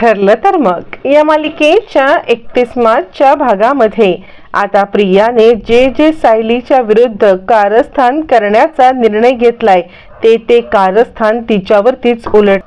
ठरलं तर मग. या मालिकेच्या एकतीस मार्चच्या भागामध्ये आता प्रियाने जे जे सायलीच्या विरुद्ध कारस्थान करण्याचा निर्णय घेतलाय ते ते कारस्थान तिच्यावरतीच उलट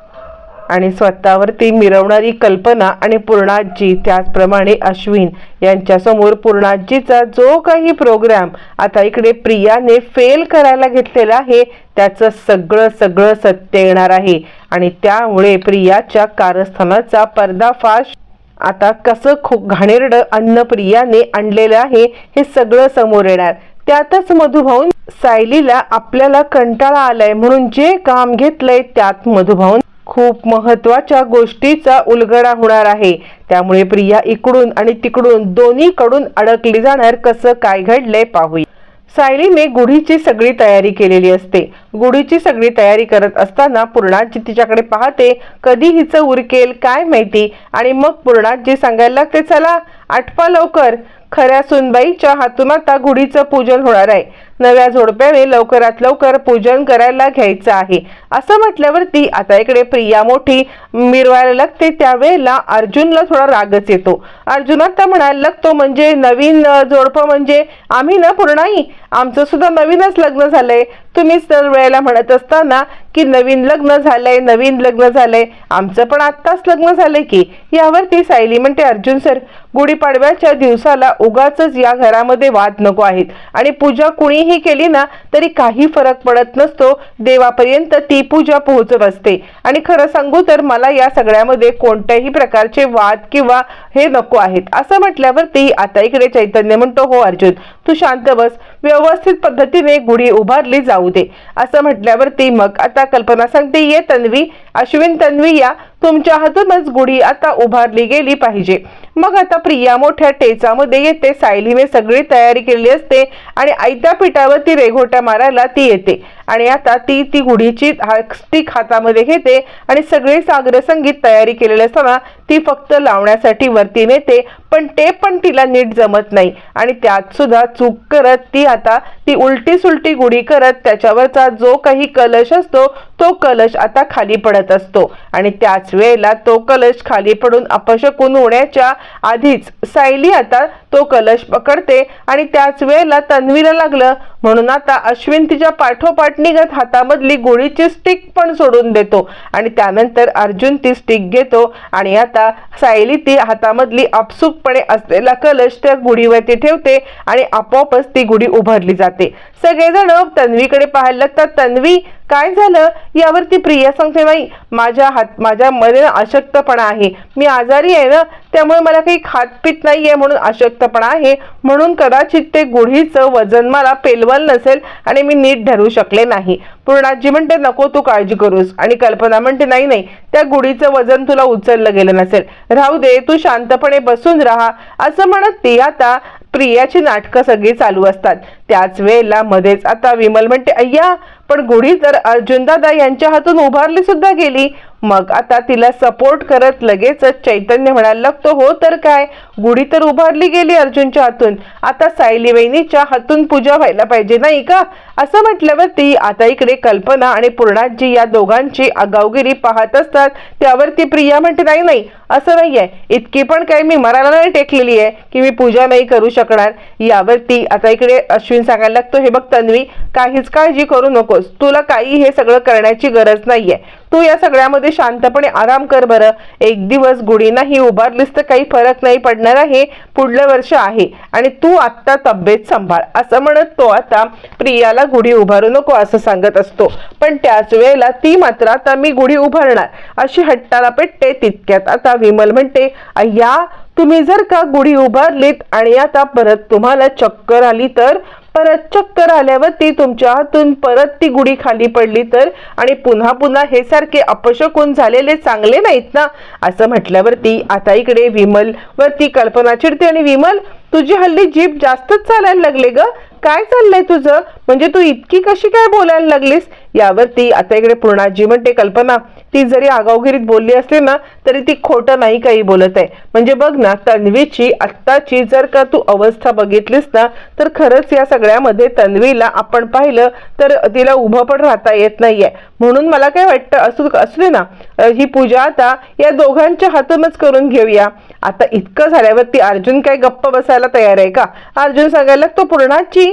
आणि स्वतःवरती मिरवणारी कल्पना आणि पूर्णाजी त्याचप्रमाणे अश्विन यांच्यासमोर पूर्णाजीचा जो काही प्रोग्राम आता इकडे प्रियाने फेल करायला घेतलेला आहे त्याचं सगळं सगळं सत्य येणार आहे. आणि त्यामुळे प्रियाच्या कारस्थानाचा पर्दाफाश आता कसं खूप घाणेरडं अन्न प्रियाने आणलेलं आहे हे सगळं समोर येणार. त्यातच मधुभाऊन सायलीला आपल्याला कंटाळा आलाय म्हणून जे काम घेतलंय त्यात मधुभाऊन खूप महत्त्वाच्या गोष्टीचा उलगडा होणार आहे. त्यामुळे प्रिया इकडून आणि तिकडून दोन्हीकडून अडकली जाणार कसं काय घडलंय पाहूया. सायलीने गुढीची सगळी तयारी केलेली असते. गुढीची सगळी तयारी करत असताना पूर्णाजी तिच्याकडे पाहते कधी हिचं उरकेल काय माहिती? आणि मग पूर्णाजी सांगायला लागते चला आठवा लवकर. खऱ्या सुनबाईच्या हातून आता गुढीचं पूजन होणार आहे. नव्या जोडप्याने लवकरात लवकर पूजन करायला घ्यायचं आहे. असं म्हटल्यावरती आता इकडे प्रिया मोठी मिरवायला लागते त्यावेळेला अर्जुनला थोडा रागच येतो. अर्जुन आता म्हणायला लागतो म्हणजे नवीन जोडपं म्हणजे आम्ही ना पूर्णाई? आमचं सुद्धा नवीनच लग्न झालंय. तुम्हीच तर वेळेला म्हणत असताना की नवीन लग्न झालंय नवीन लग्न झालंय. आमचं पण आत्ताच लग्न झालंय की. यावरती सायली म्हणते अर्जुन सर गुढीपाडव्याच्या दिवसाला उगाच या घरामध्ये वाद नको आहेत. आणि पूजा कुणी कितीही केली ना तरी काही फरक पडत नसतो. देवापर्यंत ती पूजा पोहोचत असते. आणि खरं सांगू तर मला या सगळ्यामध्ये कोणत्याही प्रकारचे वाद किंवा हे नको आहेत. असं म्हटल्यावरती आता इकडे चैतन्य म्हणतो हो अर्जुन तू शांत बस. व्यवस्थित पद्धतीने गुढी उभारली जाऊ दे. असं म्हटल्यावरती मग आता कल्पना सांगते ये तन्वी अश्विन तन्वी या तुमच्या हातूनच गुढी आता उभारली गेली पाहिजे. मग आता प्रिया मोठ्या टेचामध्ये येते. सायलीने सगळी तयारी केलेली असते आणि आयत्या पिठावर ती रेघोट्या मारायला ती येते. आणि आता ती ती गुढीची स्टिक हातामध्ये घेते आणि सगळे सागर संगीत तयारी केलेले असताना ती फक्त लावण्यासाठी वरती नेते पण ते पण तिला नीट जमत नाही. आणि त्यात सुद्धा चूक करत ती आता ती उलटी सुलटी गुढी करत त्याच्यावरचा जो काही कलश असतो तो कलश आता खाली पडत असतो. आणि त्याच वेळेला तो कलश खाली पडून अपशकून होण्याच्या आधीच सायली आता तो कलश पकडते आणि त्याच वेळेला तन्वीला लागलं म्हणून आता अश्विन तिच्या पाठोपाठ निघत हातामधली गोळीची स्टिक पण सोडून देतो. आणि त्यानंतर अर्जुन ती स्टिक घेतो. आणि आता सायली ती हातामधली आपसुकपणे असलेला कलश त्या गुढीवरती ठेवते आणि आपोआपच ती गुढी उभारली जाते. सगळेजण तन्वीकडे पाहायला लागतात. तन्वी काय झालं? यावरती प्रिया सांगते नाही माझ्या हात माझ्या मध्ये अशक्तपणा आहे. मी आजारी आहे ना त्यामुळे मला काही खातपीत नाही आहे म्हणून अशक्तपणा आहे. म्हणून कदाचित ते गुढीचं वजन मला पेलवल नसेल आणि मी नीट धरू शकले नाही. पूर्णाजी म्हणते नको तू काळजी करूस. आणि कल्पना म्हणते नाही नाही त्या गुढीचं वजन तुला उचललं गेलं नसेल. राहू दे तू शांतपणे बसून राहा. असं म्हणत ती आता प्रियाची नाटकं सगळी चालू असतात. त्याच वेळेला मध्येच आता विमल म्हणते अय्या पण गुढी तर अर्जुनदादा यांच्या हातून उभारली सुद्धा गेली. मग आता तिला सपोर्ट करत लगेचच चैतन्य म्हणायला लागतो हो तर काय? गुढी तर उभारली गेली अर्जुनच्या हातून. आता सायली वहिनीच्या हातून पूजा व्हायला पाहिजे नाही का? असं म्हटल्यावरती आता इकडे कल्पना आणि पूर्णाजी या दोघांची आगावगिरी पाहत असतात. त्यावरती प्रिया म्हणते नाही नाही असं नाहीये. इतकी पण काही मी मराला नाही टेकलेली आहे की मी पूजा नाही करू शकणार. यावरती आता इकडे अश्विन सांगायला लागतो हे बघ तन्वी काहीच काळजी करू नकोस. तुला काही हे सगळं करण्याची गरज नाहीये. तू या सगळ्यामध्ये शांतपणे आराम कर बरं. एक दिवस गुढीना ही उभारलीस तर काही फरक नाही पडणार आहे. पुढलं वर्ष आहे. आणि तू आत्ता तब्येत सांभाळ. असं म्हणत तो आता प्रियाला गुढी उभारू नको असं सांगत असतो. पण त्याच वेळेला ती मात्र आता मी गुढी उभारणार. अशी हट्टाला पेटते तितक्यात. आता विमल म्हणते अय्या तुम्ही जर का गुढी उभारलीत आणि आता परत तुम्हाला चक्कर आली तर? परत चक्कर आल्यावर ती तुमच्या हातून परत ती गुढी खाली पडली तर आणि पुन्हा पुन्हा हे सारखे अपशकून झालेले चांगले नाहीत ना? असं म्हटल्यावरती आता इकडे विमल वरती कल्पना चिडते आणि विमल तुझी हल्ली जीप जास्तच चालायला लागले ग. काय चाललंय तुझं? म्हणजे तू इतकी कशी काय बोलायला लागलीस? यावरती आता इकडे पूर्णाजी म्हणते कल्पना ती जरी आगावगिरीत बोलली असली ना तरी ती खोटं नाही काही बोलत आहे. म्हणजे बघ ना तन्वीची आत्ताची जर का तू अवस्था बघितलीस ना तर खरंच या सगळ्यामध्ये तन्वीला आपण पाहिलं तर तिला उभं पण राहता येत नाहीये. म्हणून मला काय वाटतं असू असू ना ही पूजा आता या दोघांच्या हातूनच करून घेऊया. आता इतकं झाल्यावरती अर्जुन काय गप्प बसायला तयार आहे का? अर्जुन सांगायला तो पूर्णाची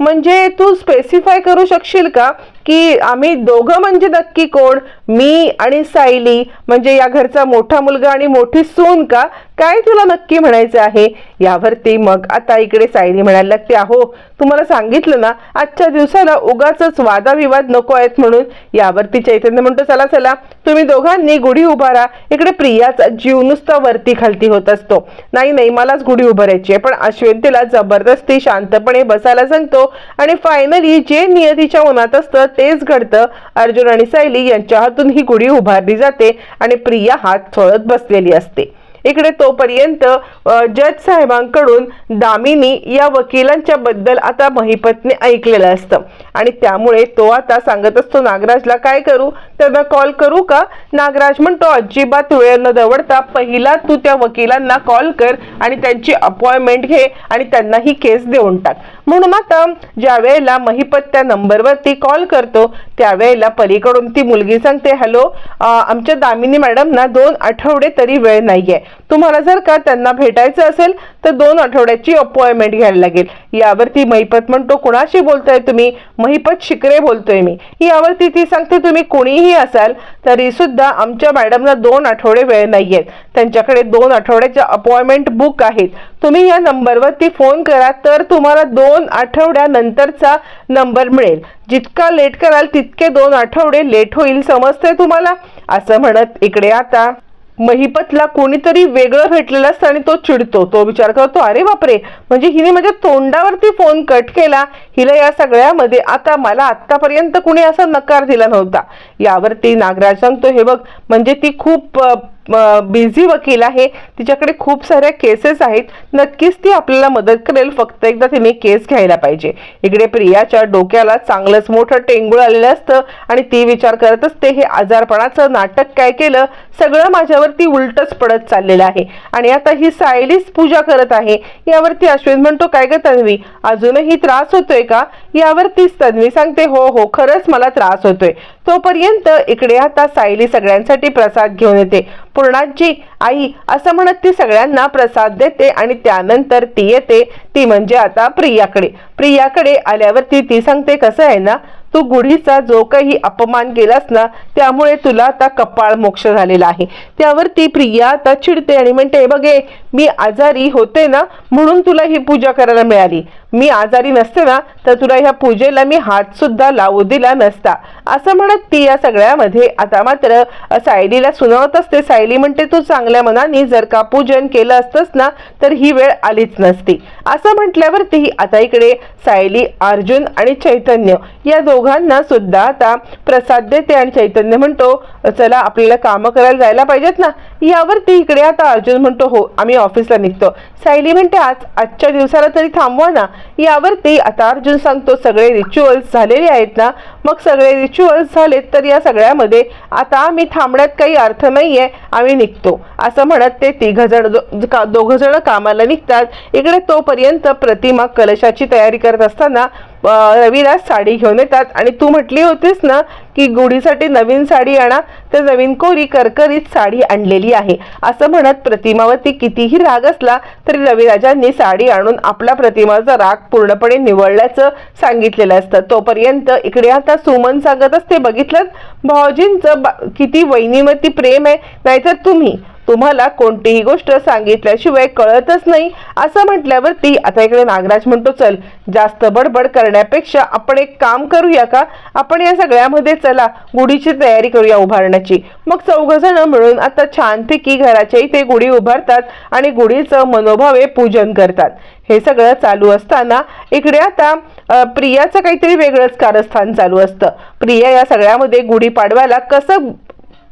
म्हणजे तू स्पेसिफाय करू शकशील का की आम्ही दोघं म्हणजे नक्की कोण? मी आणि सायली म्हणजे या घरचा मोठा मुलगा आणि मोठी सून का? काय तुला नक्की म्हणायचं आहे? यावरती मग आता इकडे सायली म्हणायला लागते अहो तुम्हाला सांगितलं ना आजच्या दिवसाला उगाच वादाविवाद नको आहेत म्हणून. यावरती चैतन्य म्हणतो चला चला तुम्ही दोघांनी गुढी उभारा इकडे प्रियाचा जीव नुसता वरती खालती होत असतो. नाही नाही मलाच गुढी उभारायची आहे पण अश्विन तिला जबरदस्ती शांतपणे बसायला सांगतो आणि फायनली जे नियतीच्या मनात असतं तेच घडतं. अर्जुन आणि सायली यांच्या हातून ही गुढी उभारली जाते आणि प्रिया हात चोळत बसलेली असते. इकडे तोपर्यंत जज साहेबांकडून दामिनी या वकिलांच्या बद्दल आता महिपतने ऐकलेलं असतं. आणि त्यामुळे तो आता सांगत असतो नागराजला काय करू? त्यांना कॉल करू का? नागराज म्हणतो अजिबात वेळ न दवडता पहिला तू त्या वकिलांना कॉल कर आणि त्यांची अपॉइंटमेंट घे आणि त्यांना ही केस देऊन टाक. म्हणून आता ज्या वेळेला महिपत त्या नंबरवरती कॉल करतो त्यावेळेला पलीकडून ती मुलगी सांगते हॅलो आमच्या दामिनी मॅडम ना दोन आठवडे तरी वेळ नाहीये. तुम्हाला जर का त्यांना भेटायचं असेल तर दोन आठवड्याची अपॉइंटमेंट घ्यायला लागेल. यावरती महिपत म्हणतो कुणाशी बोलताय तुम्ही? महिपत शिकरे बोलतोय मी. यावरती ती सांगते तुम्ही कोणीही असाल तरी सुद्धा आमच्या मॅडमला दोन आठवडे वेळ नाही आहेत त्यांच्याकडे दोन आठवड्याच्या अपॉइंटमेंट बुक आहेत. तुम्ही या नंबरवरती फोन करा तर तुम्हाला दोन आठवड्यानंतरचा नंबर मिळेल. जितका लेट कराल तितके दोन आठवडे लेट होईल समजतंय तुम्हाला? असं म्हणत इकडे आता महिपतला कोणीतरी वेगळं भेटलेलं असतं आणि तो चिडतो. तो विचार करतो अरे बापरे! म्हणजे हिने माझ्या तोंडावरती फोन कट केला. हिला या सगळ्यामध्ये आता मला आत्तापर्यंत कुणी असा नकार दिला नव्हता. यावरती नागराज सांगतो हे बघ म्हणजे ती खूप बिझी वकील आहे. तिच्याकडे खूप साऱ्या केसेस आहेत. नक्कीच ती आपल्याला मदत करेल. फक्त एकदा तिने केस घ्यायला पाहिजे. इकडे प्रियाच्या डोक्याला चांगलंच मोठं टेंगूळ आलेलं असतं आणि ती विचार करत असते हे आजारपणाचं नाटक काय केलं? सगळं माझ्यावरती उलटच पडत चाललेलं आहे. आणि आता ही सायलीच पूजा करत आहे. यावरती अश्विन म्हणतो काय ग तन्वी? अजूनही त्रास होतोय का? यावरतीच तन्वी सांगते हो हो खरंच मला त्रास होतोय. तोपर्यंत इकडे आता सायली सगळ्यांसाठी प्रसाद घेऊन येते. पूर्णाजी आई असं म्हणत ती सगळ्यांना प्रसाद देते आणि त्यानंतर ती येते. ती म्हणजे आता प्रियाकडे. प्रियाकडे आल्यावरती ती सांगते कसं आहे ना तू गुढीचा जो काही अपमान केलास ना त्यामुळे तुला आता कपाळ मोक्ष झालेला आहे. त्यावरती प्रिया आता चिडते आणि म्हणते बघे मी आजारी होते ना म्हणून तुला ही पूजा करायला मिळाली. मी आजारी नसते ना तर तुला ह्या पूजेला मी हात सुद्धा लावू दिला नसता. असं म्हणत ती या सगळ्यामध्ये आता मात्र सायलीला सुनावत असते. सायली म्हणते तू चांगल्या मनाने जर का पूजन केलं असतंस ना तर ही वेळ आलीच नसती. असं म्हटल्यावरती आता इकडे सायली अर्जुन आणि चैतन्य या दोघांना सुद्धा आता प्रसाद देते आणि चैतन्य म्हणतो चला आपल्याला कामं करायला जायला पाहिजेत ना. यावरती इकडे आता अर्जुन म्हणतो हो आम्ही ऑफिसला निघतो. सायली म्हणते आज आजच्या दिवसाला तरी थांबवा ना. यावरती आता अर्जुन सांगतो सगळे रिच्युअल्स झालेले आहेत ना. मग सगळे रिच्युअल्स झालेत तर या सगळ्यामध्ये आता आम्ही थांबण्यात काही अर्थ नाही आहे आम्ही निघतो. असं म्हणत ते तिघजण दो दोघ कामाला निघतात. इकडे तोपर्यंत प्रतिमा कलशाची तयारी करत असताना अं, साडी घेऊन येतात. आणि तू म्हटली होतीस ना की गुढीसाठी नवीन साडी आणा तर नवीन कोरी करकरीत साडी आणलेली आहे. असं म्हणत प्रतिमावरती कितीही राग असला तरी रविराजांनी साडी आणून आपला प्रतिमाचा राग पूर्णपणे निवळल्याचं सांगितलेलं असतं. तोपर्यंत इकडे आता सुमन सांगत असते बघितलं. भाऊजींचं बा- किती वैनिमती प्रेम आहे. नाहीतर तुम्ही तुम्हाला कोणतीही गोष्ट सांगितल्याशिवाय कळतच नाही असं म्हटल्यावरती आता इकडे नागराज म्हणतो चल जास्त बडबड करण्यापेक्षा आपण एक काम करूया का? आपण या सगळ्यामध्ये चला गुढीची तयारी करूया उभारण्याची. मग चौघ जण मिळून आता छानपैकी घराच्या इथे गुढी उभारतात आणि गुढीचं मनोभावे पूजन करतात. हे सगळं चालू असताना इकडे आता प्रियाचं काहीतरी वेगळंच कारस्थान चालू असतं. प्रिया या सगळ्यामध्ये गुढीपाडव्याला कसं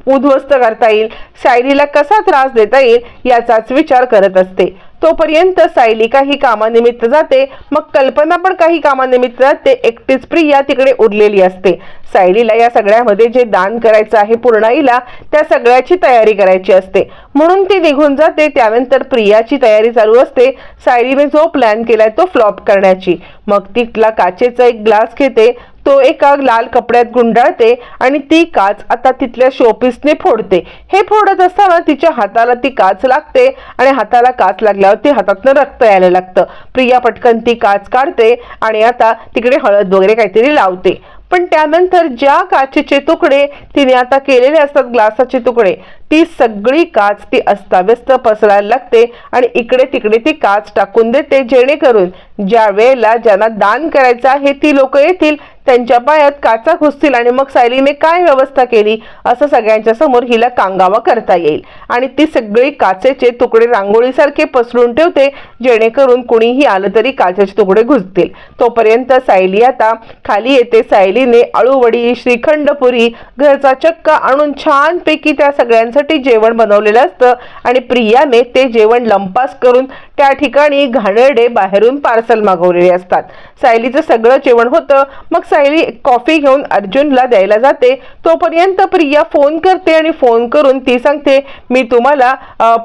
उद्ध्वस्त करता येईल. सायलीला कसा त्रास देता येईल याचाच विचार करत असते. तोपर्यंत सायली काही कामानिमित्त जाते. मग कल्पना पण काही कामानिमित्त जाते. एकटीच प्रिया तिकडे उरलेली असते. सायलीला या सगळ्यामध्ये जे दान करायचं आहे पूर्णाईला त्या सगळ्याची तयारी करायची असते. म्हणून ती निघून जाते. त्यानंतर प्रियाची तयारी चालू असते. सायलीने जो प्लॅन केलाय तो फ्लॉप करण्याची. मग तिला काचेचा एक ग्लास घेते. तो एका लाल कपड्यात गुंडाळते आणि ती काच आता तिथल्या शोपीसने फोडते. हे फोडत असताना तिच्या हाताला ती काच लागते आणि हाताला काच लागल्यावर ती हातातनं रक्त यायला लागतं. प्रिया पटकन ती काच काढते आणि आता तिकडे हळद वगैरे काहीतरी लावते. पण त्यानंतर ज्या काचेचे तुकडे तिने आता केलेले असतात ग्लासाचे तुकडे ती सगळी काच ती अस्ताव्यस्त पसरायला लागते आणि इकडे तिकडे ती काच टाकून देते जेणेकरून ज्या वेळेला ज्यांना दान करायचं आहे ती लोक येतील त्यांच्या पायात काचा घुसतील आणि मग सायलीने काय व्यवस्था केली असं सगळ्यांच्या समोर हिला कांगावा करता येईल. आणि ती सगळी काचेचे तुकडे रांगोळीसारखे पसरून ठेवते जेणेकरून कुणीही आलं तरी काचेचे तुकडे घुसतील. तोपर्यंत सायली आता खाली येते. सायलीने अळूवडी श्रीखंडपुरी घरचा चक्क आणून छानपैकी त्या सगळ्यांसाठी जेवण बनवलेलं असतं आणि प्रियाने ते जेवण लंपास करून त्या ठिकाणी घाणेरडे बाहेरून पार्सल मागवलेले असतात. सायलीचं सगळं जेवण होतं. मग सायली कॉफी घेऊन अर्जुनला द्यायला जाते. तोपर्यंत प्रिया फोन करते आणि फोन करून ती सांगते मी तुम्हाला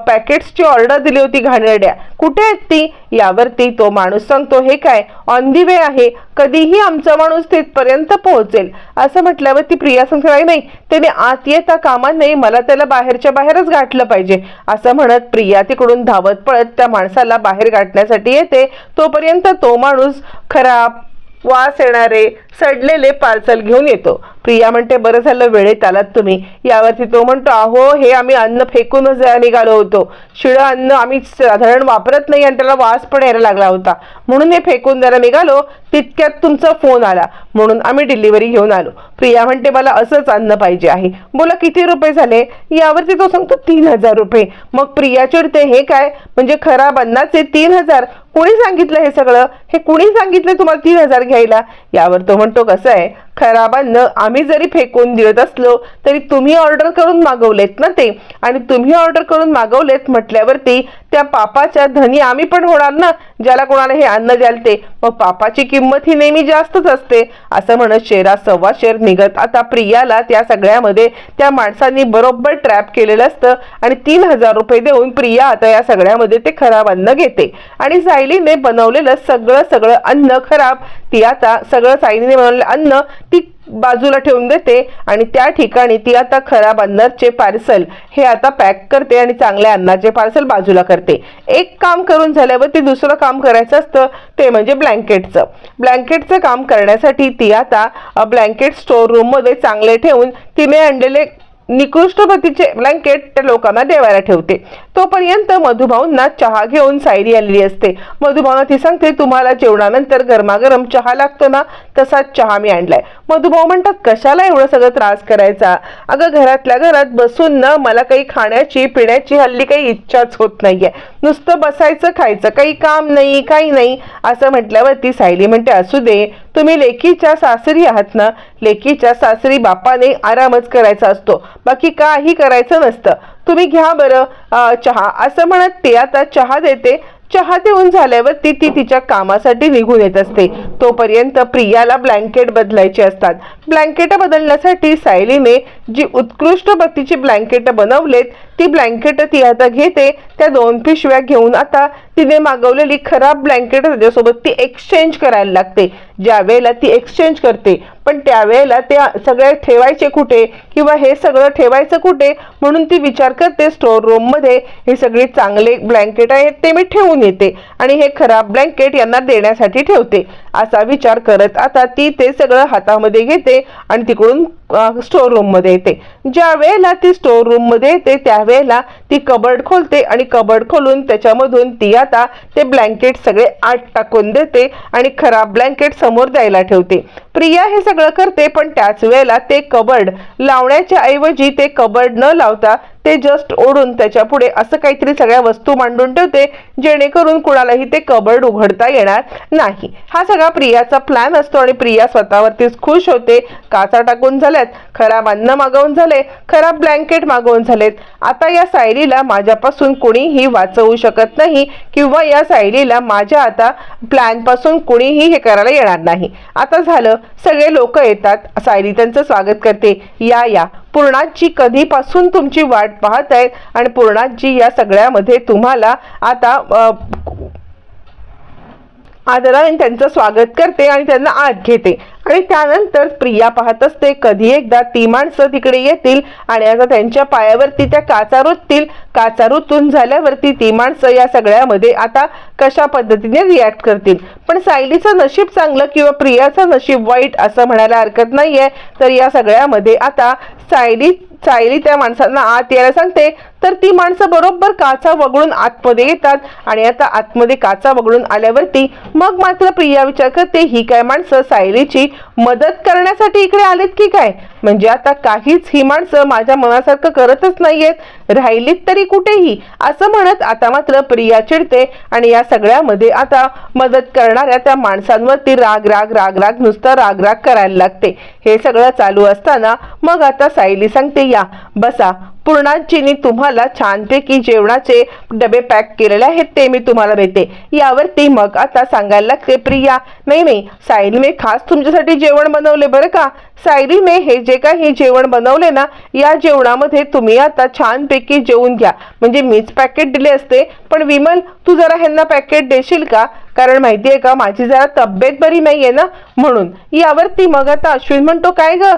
पॅकेट्सची ऑर्डर दिली होती घाणेरड्या. कुठे आहेत ती? यावरती तो माणूस सांगतो हे काय? ऑन दी वे आहे. कधीही आमचा माणूस तिथपर्यंत पोहोचेल. असं म्हटल्यावर ती प्रिया सांगते नाही नाही. त्याने आत येता कामा नाही मला त्याला बाहेरच्या बाहेरच गाठलं पाहिजे. असं म्हणत प्रिया तिकडून धावत पळत त्या माणसाला बाहेर गाठण्यासाठी येते. तोपर्यंत तो माणूस खराब वास येणारे सडलेले पार्सल घेऊन येतो. प्रिया म्हणते बरं झालं वेळेत आलात तुम्ही. यावरती तो म्हणतो अहो हे आम्ही अन्न फेकूनच निघालो होतो. शिळं अन्न आम्ही साधारण वापरत नाही आणि त्याला वास पण यायला लागला होता. म्हणून हे फेकून जरा निघालो तितक्यात तुमचा फोन आला. म्हणून आम्ही डिलिव्हरी घेऊन आलो. प्रिया म्हणते मला असंच अन्न पाहिजे आहे. बोला किती रुपये झाले? यावरती तो सांगतो तीन हजार रुपये. मग प्रिया चिडते हे काय? म्हणजे खराब अन्नाचे तीन हजार? कुणी सांगितलं हे सगळं? हे कुणी सांगितलं तुम्हाला तीन हजार घ्यायला? यावर तो म्हणतो कसं आहे? खराब अन्न आम्ही जरी फेकून देत असलो तरी तुम्ही ऑर्डर करून मागवलेत ना ते? आणि तुम्ही ऑर्डर करून मागवलेत म्हटल्यावरती त्या पापाच्या धनी आम्ही पण होणार ना? ज्याला कोणाला हे अन्न जालते ते. मग पापाची किंमत ही नेहमी जास्तच असते. असं म्हणत शेरा सव्वा शेर निघत. आता प्रियाला त्या सगळ्यामध्ये त्या माणसांनी बरोबर ट्रॅप केलेलं असतं आणि तीन हजार रुपये देऊन प्रिया आता या सगळ्यामध्ये ते खराब अन्न घेते. आणि सायलीने बनवलेलं सगळं सगळं अन्न खराब. ती आता सगळं सायलीने बनवलेलं अन्न ती बाजूला ठेवून देते आणि त्या ठिकाणी ती आता खराब अन्नाचे पार्सल हे आता पॅक करते आणि चांगल्या अन्नाचे पार्सल बाजूला करते. एक काम करून झाल्यावर ती दुसरं काम करायचं असतं ते म्हणजे ब्लँकेटचं ब्लँकेटचं काम करण्यासाठी ती आता ब्लँकेट स्टोर रूममध्ये चांगले ठेवून तिने आणलेले निकृष्ट प्रतीचे ब्लँकेट त्या लोकांना देवायला ठेवते. तोपर्यंत मधुभाऊंना चहा घेऊन सायरी आलेली असते. मधुभाऊना ती सांगते तुम्हाला जेवणानंतर गरमागरम चहा लागतो ना तसाच चहा मी आणलाय. मधुभाऊ म्हणतात कशाला एवढं सगळं त्रास करायचा? अगं घरातल्या घरात बसून ना मला काही खाण्याची पिण्याची हल्ली काही इच्छाच होत नाहीये. नुसतं बसायचं खायचं. काही काम नाही काही नाही. असं म्हटल्यावरती सायली म्हणते असू दे तुम्ही लेकीच्या सासरी आहात ना लेकीच्या सासरी बापाने आरामच करायचा असतो. बाकी काही करायचं नसतं. तुम्ही घ्या बरं चहा. असं म्हणत ते आता चहा देते. चहा देऊन झाल्यावर ती ती तिच्या कामासाठी निघून येत असते. तोपर्यंत प्रियाला ब्लँकेट बदलायचे असतात. ब्लँकेट बदलण्यासाठी सायलीने जी उत्कृष्ट प्रतीची ब्लँकेट बनवलेत ती ब्लँकेट ती आता घेते. त्या दोन पिशव्या घेऊन आता तिने मागवलेली खराब ब्लँकेट त्याच्यासोबत ती एक्सचेंज करायला लागते. ज्या वेळेला ती एक्सचेंज करते पण त्यावेळेला ते सगळे ठेवायचे कुठे किंवा हे सगळं ठेवायचं कुठे म्हणून ती विचार करते. स्टोर रूममध्ये हे सगळे चांगले ब्लँकेट आहेत ते मी ठेवून येते आणि हे खराब ब्लँकेट यांना देण्यासाठी ठेवते. असा विचार करत आता ती ते सगळं हातामध्ये घेते. आणि तिकडून स्टोर रूममध्ये येते. ज्या वेळेला ती स्टोर रूममध्ये येते त्यावेळेला ती कबर्ड खोलते आणि कबर्ड खोलून त्याच्यामधून ती आता ते ब्लँकेट सगळे आत टाकून देते आणि खराब ब्लँकेट समोर द्यायला ठेवते. प्रिया हे सगळं करते पण त्याच वेळेला ते कबर्ड लावण्याच्या ऐवजी ते कबर्ड न लावता ते जस्ट ओढून त्याच्या पुढे असं काहीतरी सगळ्या वस्तू मांडून ठेवते जेणेकरून कुणालाही ते कबर्ड उघडता येणार नाही. हा सगळा प्रियाचा प्लॅन असतो आणि प्रिया स्वतःवरतीच खुश होते. काचा टाकून झाल्यात खराब अन्न मागवून झाले खराब ब्लँकेट मागवून झालेत. आता या सायलीला माझ्यापासून कोणीही वाचवू शकत नाही किंवा या सायलीला माझ्या आता प्लॅनपासून कुणीही कोणीही हे करायला येणार नाही. आता झालं सगळे लोक येतात. सायली त्यांचं स्वागत करते. या या. पूर्णाजी कधीपासून तुमची वाट पाहत आहेत? आणि पूर्णाजी या सगळ्यामध्ये तुम्हाला आता आदराने त्यांचं स्वागत करते आणि त्यांना आत घेते. आणि त्यानंतर प्रिया पाहत असते कधी एकदा ती माणसं तिकडे येतील आणि आता त्यांच्या पायावरती त्या काचा रुततील. काचा रुतून झाल्यावरती ती माणसं या सगळ्यामध्ये आता कशा पद्धतीने रिॲक्ट करतील? पण सायलीचं नशीब चांगलं किंवा प्रियाचं नशीब वाईट असं म्हणायला हरकत नाहीये. तर या सगळ्यामध्ये आता सायली सायली त्या माणसांना आत यायला सांगते. तर ती माणसं बरोबर काचा वगळून आतमध्ये येतात आणि आता आतमध्ये काचा वगळून आल्यावरती मग मात्र प्रिया विचार करते ही काय माणसं सायलीची मदत करण्यासाठी इकडे आलेत की काय? म्हणजे आता काहीच ही माणसं माझ्या मनासारखं करतच नाहीयेत. राहिलीत तरी कुठेही? असं म्हणत आता मात्र प्रिया चिडते आणि या सगळ्यामध्ये आता मदत करणाऱ्या त्या माणसांवरती राग राग राग राग नुसता राग राग करायला लागते. हे सगळं चालू असताना मग आता सायली सांगते या बसा पूर्णाजीनी तुम्हाला छानपैकी जेवणाचे डबे पॅक केलेले आहेत ते मी तुम्हाला देते. यावरती मग आता सांगायला लागते प्रिया. नाही नाही सायलीने खास तुमच्यासाठी जेवण बनवले बरं का? सायलीने हे जे काही जेवण बनवले ना या जेवणामध्ये तुम्ही आता छानपैकी जेवून घ्या. म्हणजे मीच पॅकेट दिले असते पण विमल तू जरा ह्यांना पॅकेट देशील का? कारण माहिती आहे का माझी जरा तब्येत बरी नाहीये ना? म्हणून. यावरती मग आता अश्विन म्हणतो काय ग?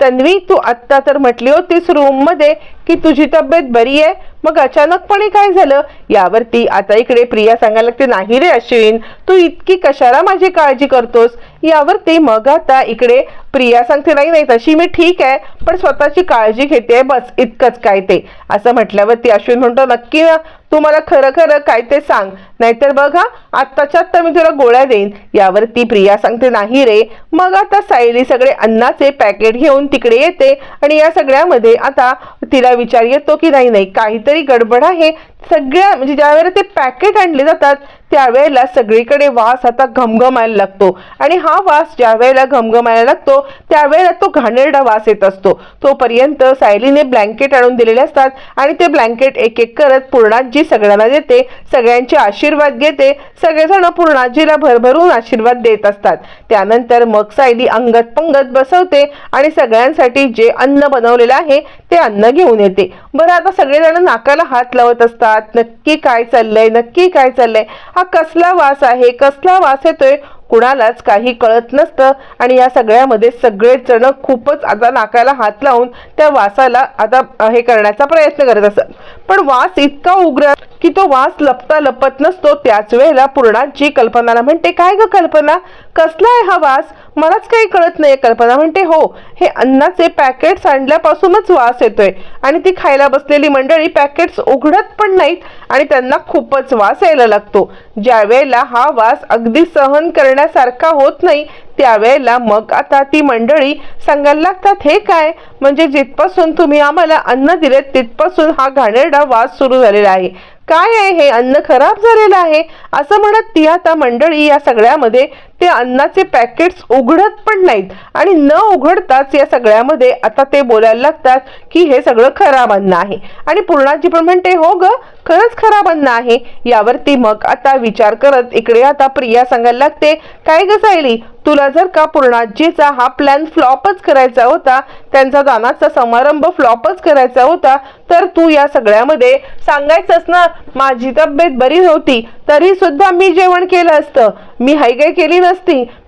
तन्वी तू आत्ता तर म्हटली होतीस रूममध्ये. की तुझी तब्येत बरी आहे? मग अचानकपणे काय झालं? यावरती आता इकडे प्रिया सांगायला लागते नाही रे अश्विन तू इतकी कशाला माझी काळजी करतोस? यावरती मग आता इकडे प्रिया सांगते नाही नाही तशी मी ठीक आहे पण स्वतःची काळजी घेते बस इतकंच काय ते. असं म्हटल्यावरती अश्विन म्हणतो नक्की ना तू मला खरं खरं काय ते सांग. नाहीतर बघा आत्ताच्या आत्ता मी तुला गोळ्या देईन. यावरती प्रिया सांगते नाही रे मग आता सायली सगळे अन्नाचे पॅकेट घेऊन तिकडे येते आणि या सगळ्यामध्ये आता तिला विचार येतो की नाही नाही. काहीतरी गडबड आहे. सगळ्या म्हणजे ज्या वेळेला ते पॅकेट आणले जातात त्यावेळेला सगळीकडे वास आता घमघमायला लागतो. आणि हा वास ज्या वेळेला घमघमायला लागतो त्यावेळेला तो घाणेरडा वास येत असतो. तोपर्यंत सायलीने ब्लँकेट आणून दिलेले असतात आणि ते ब्लँकेट एक एक करत पूर्णाजी सगळ्यांना देते सगळ्यांचे आशीर्वाद घेते सगळेजण पूर्णाजीला भरभरून आशीर्वाद देत असतात. त्यानंतर मग सायली अंगत पंगत बसवते आणि सगळ्यांसाठी जे अन्न बनवलेलं आहे ते अन्न घेऊन येते. बरं आता सगळेजण नाकाला हात लावत असतात. नक्की काय चाललंय? नक्की काय चाललंय? हा कसला वास आहे? कसला वास येतोय? कुणालाच काही कळत नसतं. आणि या सगळ्यामध्ये सगळेच जण खूपच आता नाकाला हात लावून त्या वासाला आता हे करण्याचा प्रयत्न करत असत. पण वास इतका उग्र की तो वास लपता लपत नसतो. त्याच वेळेला पूर्णाची कल्पनाला म्हणते काय ग कल्पना? कसला आहे हा वास? मलाच काही कळत नाही कल्पना म्हणते हो हे अन्नाचे पॅकेट्स आणल्यापासूनच वास येतोय. आणि ती खायला बसलेली मंडळी पॅकेट्स उघडत पण नाहीत आणि त्यांना खूपच वास यायला लागतो. ज्या वेळेला हा वास अगदी सहन करण्यासारखा होत नाही त्यावेळेला मग आता ती मंडळी सांगायला लागतात हे काय? म्हणजे जिथपासून तुम्ही आम्हाला अन्न दिलेत तिथपासून हा घाणेरडा वास सुरू झालेला आहे. काय आहे हे? अन्न खराब झालेलं आहे? असं म्हणत ती आता मंडळी या सगळ्यामध्ये ते अन्नाचे पॅकेट्स उघडत पण नाहीत. आणि न उघडताच या सगळ्यामध्ये आता ते बोलायला लागतात की हे सगळं खराब अन्न आहे. आणि पूर्णाजी पण म्हणते हो ग खरंच खराब अन्न आहे. यावरती मग आता विचार करत इकडे आता प्रिया सांगायला लागते काय ग सायली तुला जर का पूर्णाजीचा हा प्लॅन फ्लॉपच करायचा होता त्यांचा दानाचा समारंभ फ्लॉपच करायचा होता तर तू या सगळ्यामध्ये सांगायचंच ना माझी तब्येत बरी नव्हती तरी सुद्धा मी जेवण केलं असतं. मी हायगाय केली नसती.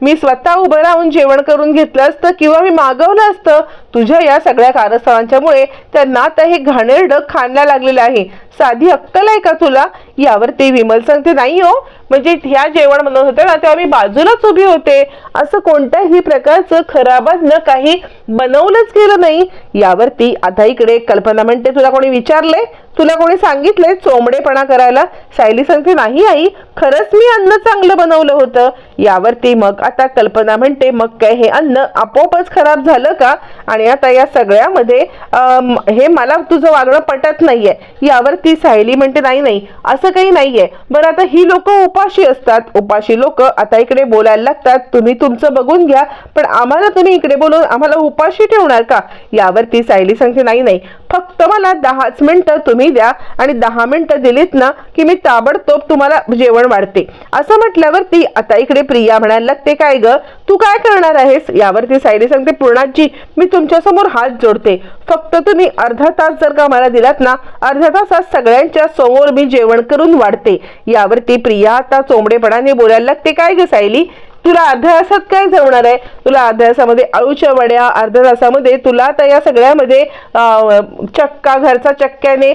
मी स्वतः उभं राहून जेवण करून घेतलं असतं किंवा मी मागवलं असतं तुझ्या या सगळ्या कारस्थानांच्यामुळे त्यांना आता हे घाणेरडं खायला लागलेलं आहे. साधी अक्कल आहे का तुला? यावरती विमल सांगते नाही हो. म्हणजे ह्या जेवण म्हणत होते ना तेव्हा मी बाजूलाच उभी होते. असं कोणत्याही प्रकारचं खराबात न काही बनवलंच गेलं नाही. यावरती आता इकडे कल्पना म्हणते तुला कोणी विचारले तुला कोणी सांगितलंय चोंबडेपणा करायला? सायली सांगते नाही आई. खरंच मी अन्न चांगलं बनवलं होतं. यावरती मग आता कल्पना म्हणते मग काय हे अन्न आपोआपच खराब झालं का? आणि आता या सगळ्यामध्ये हे मला तुझं वागणं पटत नाहीये. यावरती ती सायली म्हणते नाही नाही असं काही नाहीये. बरं आता ही लोक उपाशी असतात. उपाशी लोक आता इकडे बोलायला लागतात. तुम्ही तुमचं बघून घ्या. पण आम्हाला तुम्ही इकडे बोलून आम्हाला उपाशी ठेवणार का? यावर ती सायली सांगते नाही नाही. फक्त मला दहाच मिनिटं तुम्ही द्या आणि दहा मिनिटं दिलीत ना की मी ताबडतोब तुम्हाला जेवण वाढते. असं म्हटल्यावरती आता इकडे प्रिया म्हणायला लागते काय ग? तू काय करणार आहेस? यावरती सायली सांगते पूर्णाजी मी तुमच्यासमोर हात जोडते. फक्त तुम्ही अर्धा तास जर का मला दिलात ना अर्धा तासात सगळ्यांच्या समोर मी जेवण करून वाढते. यावरती प्रिया आता चोंबडेपणाने बोलायला लागते काय ग सायली? तुला अर्ध्या तासात काय जमणार आहे? तुला अर्ध्या तासामध्ये वड्या अर्ध्या तासामध्ये तुला आता या सगळ्यामध्ये चक्का घरचा चक्क्याने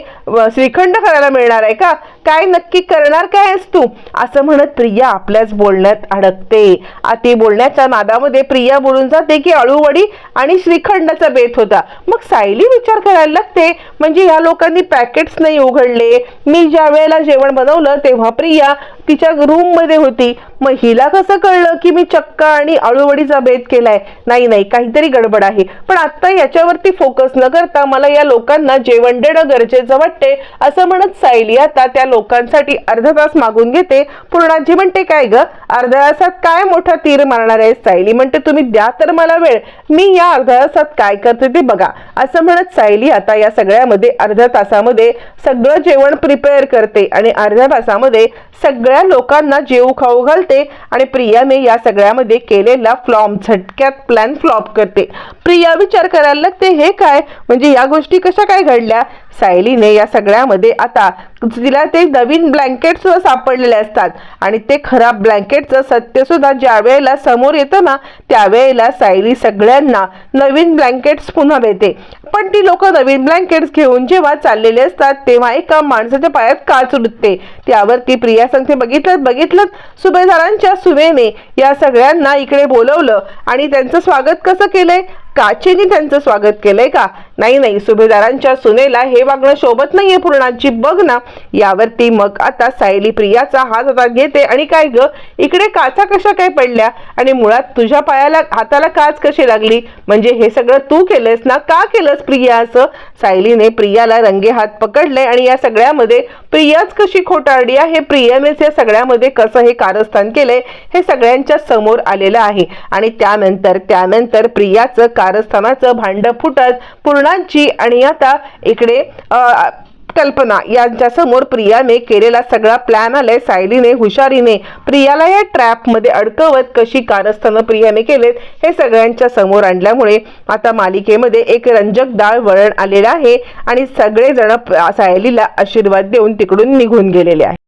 श्रीखंड करायला मिळणार आहे का? काय नक्की करणार काय आहेस तू? असं म्हणत प्रिया आपल्याच बोलण्यात अडकते. आ, बोलण्याच्या नादामध्ये प्रिया बोलून जाते की अळूवडी आणि श्रीखंडाचा बेत होता. मग सायली विचार करायला लागते म्हणजे या लोकांनी पॅकेट्स नाही उघडले. मी ज्या वेळेला जेवण बनवलं तेव्हा प्रिया तिच्या रूममध्ये होती. मग हिला कसं कळलं? की मी चक्का आणि अळूवडीचा भेद केलाय. नाही नाही काहीतरी गडबड आहे. पण आता याच्यावरती फोकस न करता मला या लोकांना जेवण देणं गरजेचं वाटते असं म्हणत सायली आता त्या लोकांसाठी अर्धा तास मागून घेते. पूर्णाजी म्हणते काय ग? अर्ध्या तासात काय मोठा तीर मारणार आहे सायली? म्हणते तुम्ही द्या तर मला वेळ. मी या अर्ध्या तासात काय करते ते बघा. असं म्हणत सायली आता या सगळ्यामध्ये अर्ध्या तासामध्ये सगळं जेवण प्रिपेअर करते आणि अर्ध्या तासामध्ये सगळ्या लोकांना जेऊ खाऊ घालते आणि प्रियाने या सगळ्यामध्ये केलेला फ्लॉम झटक्यात प्लॅन फ्लॉप करते. प्रिया विचार करायला लागते हे काय? म्हणजे या गोष्टी कशा काय घडल्या? सायलीने या सगळ्यामध्ये आता तिला ते नवीन ब्लँकेट सुद्धा सापडलेले असतात. आणि ते खराब ब्लँकेटचं सत्य सुद्धा ज्या वेळेला समोर येतं ना त्यावेळेला सायली सगळ्यांना नवीन ब्लँकेट्स पुन्हा देते. पण ती लोक नवीन ब्लँकेट्स घेऊन जेव्हा चाललेले असतात तेव्हा एका माणसाच्या पायात काच उडते. त्यावरती प्रिया सांगते बघितलं बघितलं सुभेदारांच्या सुवेने या सगळ्यांना इकडे बोलवलं. आणि त्यांचं स्वागत कसं केलंय? काचेने त्यांचं स्वागत केलंय का? नाही नाही. सुभेदारांच्या सुनेला हे वागणं शोभत नाहीये पूर्णाची बघ ना. यावरती मग आता सायली प्रियाचा हात हातात घेते. आणि काय ग? इकडे काचा कशा काय पडल्या? आणि मुळात तुझ्या पायाला हाताला काच कशी लागली? म्हणजे हे सगळं तू केलंस ना? का केलंस प्रिया असं? सायलीने प्रियाला रंगे हात पकडले आणि या सगळ्यामध्ये प्रियाच कशी खोटारडी आहे? प्रियानेच या सगळ्यामध्ये कसं हे कारस्थान केलंय? हे सगळ्यांच्या समोर आलेलं आहे. आणि त्यानंतर त्यानंतर प्रियाचं कारस्थानाचं भांड फुटत पूर्णांची आणि आता इकडे कल्पना यांच्या समोर प्रियाने केलेला सगळा प्लॅन आलाय सायलीने हुशारीने. प्रियाला या ट्रॅपमध्ये अडकवत कशी कारस्थानं प्रियाने केलेत हे सगळ्यांच्या समोर आणल्यामुळे आता मालिकेमध्ये एक रंजक डाळ वळण आलेलं आहे आणि सगळेजण सायलीला आशीर्वाद देऊन तिकडून निघून गेलेले आहे